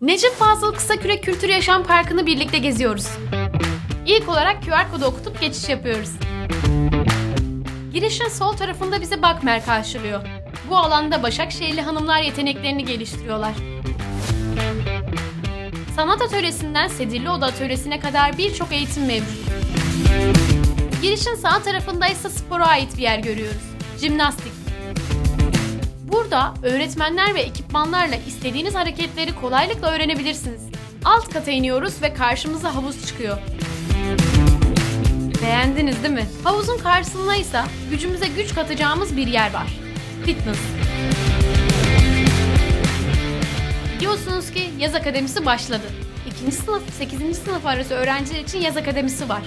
Necip Fazıl Kısakürek Kültür Yaşam Parkı'nı birlikte geziyoruz. İlk olarak QR kodu okutup geçiş yapıyoruz. Girişin sol tarafında bizi Bakmer karşılıyor. Bu alanda Başakşehirli hanımlar yeteneklerini geliştiriyorlar. Sanat atölyesinden Sedirli Oda atölyesine kadar birçok eğitim mevcut. Girişin sağ tarafında ise spora ait bir yer görüyoruz. Jimnastik. Burada öğretmenler ve ekipmanlarla istediğiniz hareketleri kolaylıkla öğrenebilirsiniz. Alt kata iniyoruz ve karşımıza havuz çıkıyor. Beğendiniz değil mi? Havuzun karşısında ise gücümüze güç katacağımız bir yer var. Fitness. Biliyorsunuz ki yaz akademisi başladı. 2. sınıf 8. sınıf arası öğrenciler için yaz akademisi var.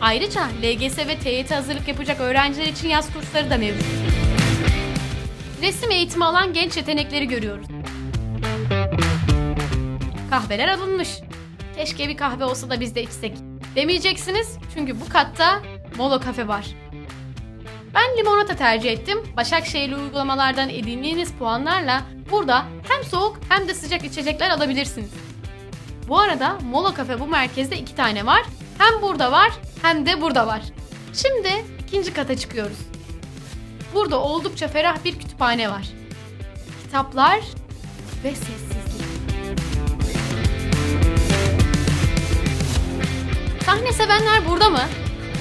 Ayrıca LGS ve TYT hazırlık yapacak öğrenciler için yaz kursları da mevcut. Resim eğitimi alan genç yetenekleri görüyoruz. Kahveler alınmış. Keşke bir kahve olsa da biz de içsek. Demeyeceksiniz çünkü bu katta Molo Kafe var. Ben limonata tercih ettim. Başakşehirli uygulamalardan edindiğiniz puanlarla burada hem soğuk hem de sıcak içecekler alabilirsiniz. Bu arada Molo Kafe bu merkezde iki tane var. Hem burada var hem de burada var. Şimdi ikinci kata çıkıyoruz. Burada oldukça ferah bir kütüphane var. Kitaplar ve sessizlik. Sahne sevenler burada mı?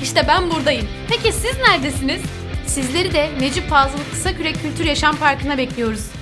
İşte ben buradayım. Peki siz neredesiniz? Sizleri de Necip Fazıl Kısakürek Kültür Yaşam Parkı'na bekliyoruz.